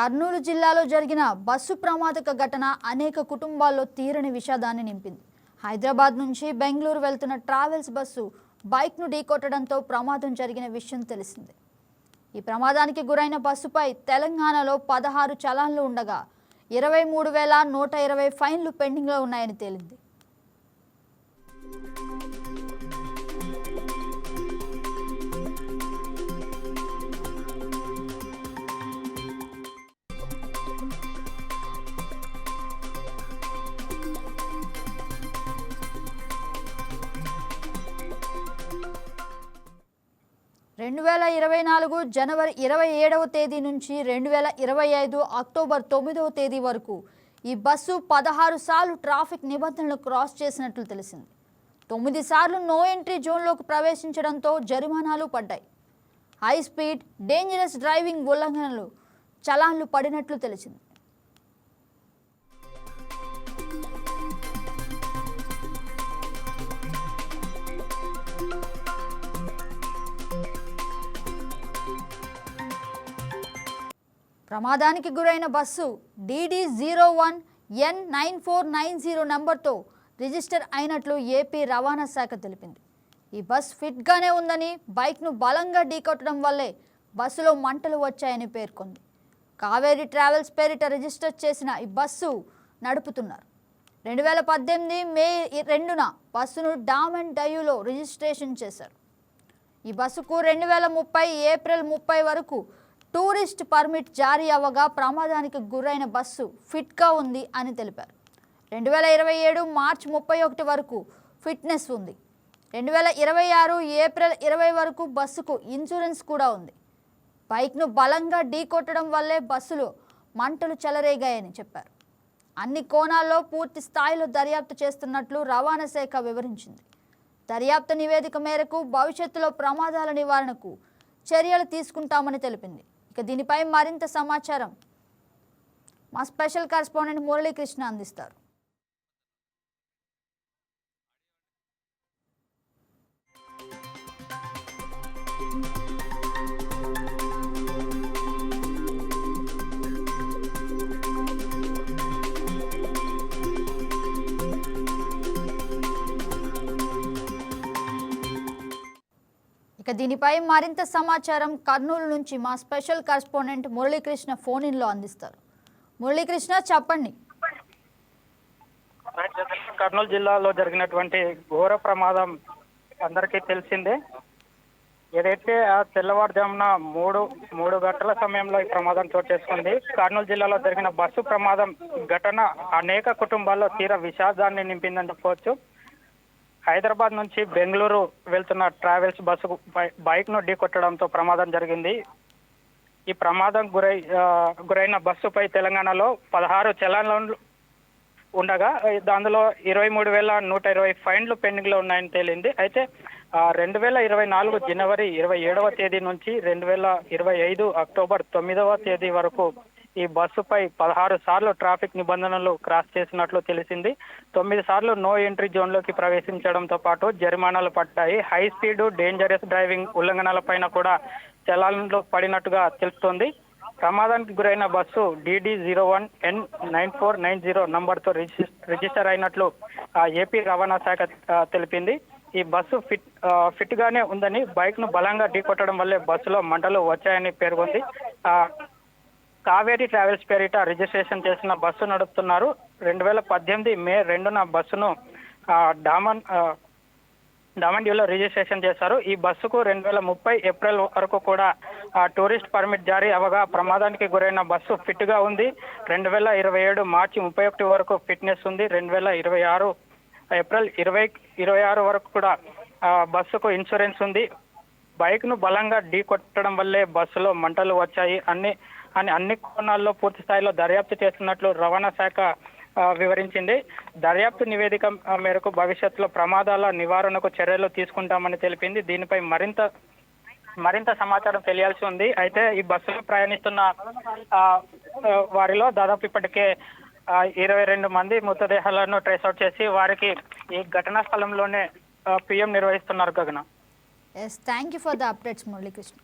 కర్నూలు జిల్లాలో జరిగిన బస్సు ప్రమాదక ఘటన అనేక కుటుంబాల్లో తీరని విషాదాన్ని నింపింది. హైదరాబాద్ నుంచి బెంగళూరు వెళ్తున్న ట్రావెల్స్ బస్సు బైక్ను ఢీకొట్టడంతో ప్రమాదం జరిగిన విషయం తెలిసింది. ఈ ప్రమాదానికి గురైన బస్సుపై తెలంగాణలో పదహారు చలాన్లు ఉండగా ఇరవై మూడు వేల నూట ఇరవై ఫైన్లు పెండింగ్లో ఉన్నాయని తేలింది. రెండు వేల ఇరవై నాలుగు జనవరి ఇరవై ఏడవ తేదీ నుంచి రెండు వేల ఇరవై ఐదు అక్టోబర్ తొమ్మిదవ తేదీ వరకు ఈ బస్సు పదహారు సార్లు ట్రాఫిక్ నిబంధనలు క్రాస్ చేసినట్లు తెలిసింది. తొమ్మిది సార్లు నో ఎంట్రీ జోన్లోకి ప్రవేశించడంతో జరిమానాలు పడ్డాయి. హై స్పీడ్ డేంజరస్ డ్రైవింగ్ ఉల్లంఘనలు చలాన్లు పడినట్లు తెలిసింది. ప్రమాదానికి గురైన bus D D zero one N nine four nine zero నంబర్తో రిజిస్టర్ అయినట్లు ఏపీ రవాణా శాఖ తెలిపింది. ఈ బస్ ఫిట్గానే ఉందని బైక్ను బలంగా ఢీకొట్టడం వల్లే బస్సులో మంటలు వచ్చాయని పేర్కొంది. కావేరీ ట్రావెల్స్ పేరిట రిజిస్టర్ చేసిన ఈ బస్సు నడుపుతున్నారు. రెండు వేల పద్దెనిమిది మే రెండున బస్సును డామ్ అండ్ డయూలో రిజిస్ట్రేషన్ చేశారు. ఈ బస్సుకు రెండు వేల ముప్పై ఏప్రిల్ ముప్పై వరకు టూరిస్ట్ పర్మిట్ జారీ అవ్వగా ప్రమాదానికి గురైన బస్సు ఫిట్గా ఉంది అని తెలిపారు. రెండు వేల ఇరవై ఏడు మార్చ్ ముప్పై ఒకటి వరకు ఫిట్నెస్ ఉంది. రెండు వేల ఇరవై ఆరు ఏప్రిల్ ఇరవై వరకు బస్సుకు ఇన్సూరెన్స్ కూడా ఉంది. బైక్ను బలంగా ఢీకొట్టడం వల్లే బస్సులో మంటలు చెలరేగాయని చెప్పారు. అన్ని కోణాల్లో పూర్తి స్థాయిలో దర్యాప్తు చేస్తున్నట్లు రవాణా శాఖ వివరించింది. దర్యాప్తు నివేదిక మేరకు భవిష్యత్తులో ప్రమాదాల నివారణకు చర్యలు తీసుకుంటామని తెలిపింది. ఇక దీనిపై మరింత సమాచారం మా స్పెషల్ కరెస్పాండెంట్ మురళీకృష్ణ అందిస్తారు. ఇక దీనిపై మరింత సమాచారం కర్నూలు నుంచి మా స్పెషల్ కరస్పాండెంట్ మురళీకృష్ణ ఫోన్ ఇన్లో అందిస్తారు. మురళీకృష్ణ చెప్పండి. కర్నూలు జిల్లాలో జరిగినటువంటి ఘోర ప్రమాదం అందరికీ తెలిసిందే. ఏదైతే ఆ తెల్లవారుజామున మూడు మూడు గంటల సమయంలో ఈ ప్రమాదం చోటు చేసుకుంది కర్నూలు జిల్లాలో జరిగిన బస్సు ప్రమాదం ఘటన అనేక కుటుంబాల్లో తీర విషాదాన్ని నింపిందని చెప్పవచ్చు. హైదరాబాద్ నుంచి బెంగళూరు వెళ్తున్న ట్రావెల్స్ బస్సు బైక్ను ఢీకొట్టడంతో ప్రమాదం జరిగింది. ఈ ప్రమాదం గురై గురైన బస్సుపై తెలంగాణలో పదహారు చలాన్లు ఉండగా అందులో ఇరవై మూడు వేల నూట ఇరవై ఫైన్లు పెండింగ్లో ఉన్నాయని తేలింది. అయితే రెండు వేల ఇరవై నాలుగు జనవరి ఇరవై ఏడవ తేదీ నుంచి రెండు వేల ఇరవై ఐదు అక్టోబర్ తొమ్మిదవ తేదీ వరకు ఈ బస్సుపై పదహారు సార్లు ట్రాఫిక్ నిబంధనలు క్రాస్ చేసినట్లు తెలిసింది. తొమ్మిది సార్లు నో ఎంట్రీ జోన్లోకి ప్రవేశించడంతో పాటు జరిమానాలు పడ్డాయి. హై స్పీడ్ డేంజరస్ డ్రైవింగ్ ఉల్లంఘనలపైన కూడా చలాన్లు పడినట్టుగా తెలుస్తోంది. ప్రమాదానికి గురైన bus D D zero one N nine four nine zero నంబర్తో రిజిస్టర్ అయినట్లు ఆ, ఏపీ రవాణా శాఖ తెలిపింది. ఈ బస్సు ఫిట్ ఫిట్గానే ఫిట్ గానే ఉందని బైక్ను బలంగా ఢీకొట్టడం వల్లే బస్సులో మంటలు వచ్చాయని పేర్కొంది. ఆ, కావేరి ట్రావెల్స్ పేరిట రిజిస్ట్రేషన్ చేసిన బస్సు నడుపుతున్నారు. రెండు వేల పద్దెనిమిది మే రెండున బస్సును డామన్ డామండ్యూలో రిజిస్ట్రేషన్ చేశారు. ఈ బస్సుకు రెండు వేల ముప్పై ఏప్రిల్ వరకు కూడా టూరిస్ట్ పర్మిట్ జారీ అవగా ప్రమాదానికి గురైన బస్సు ఫిట్గా ఉంది. రెండు వేల ఇరవై ఏడు మార్చి ముప్పై ఒకటి వరకు ఫిట్నెస్ ఉంది. రెండు వేల ఇరవై ఆరు ఏప్రిల్ ఇరవై ఇరవై ఆరు వరకు కూడా బస్సుకు ఇన్సూరెన్స్ ఉంది. బైక్ను బలంగా ఢీ కొట్టడం వల్లే బస్సులో మంటలు వచ్చాయి. అన్ని అని అన్ని కోణాల్లో పూర్తి స్థాయిలో దర్యాప్తు చేస్తున్నట్లు రవాణా శాఖ వివరించింది. దర్యాప్తు నివేదిక మేరకు భవిష్యత్తులో ప్రమాదాల నివారణకు చర్యలు తీసుకుంటామని తెలిపింది. దీనిపై మరింత మరింత సమాచారం తెలియాల్సి ఉంది. అయితే ఈ బస్సులో ప్రయాణిస్తున్న వారిలో దాదాపు ఇప్పటికే ఇరవై రెండు మంది మృతదేహాలను ట్రేస్ అవుట్ చేసి వారికి ఈ ఘటనా స్థలంలోనే పిఎం నిర్వహిస్తున్నారు Gagana. Yes thank you for the updates Muralikrishna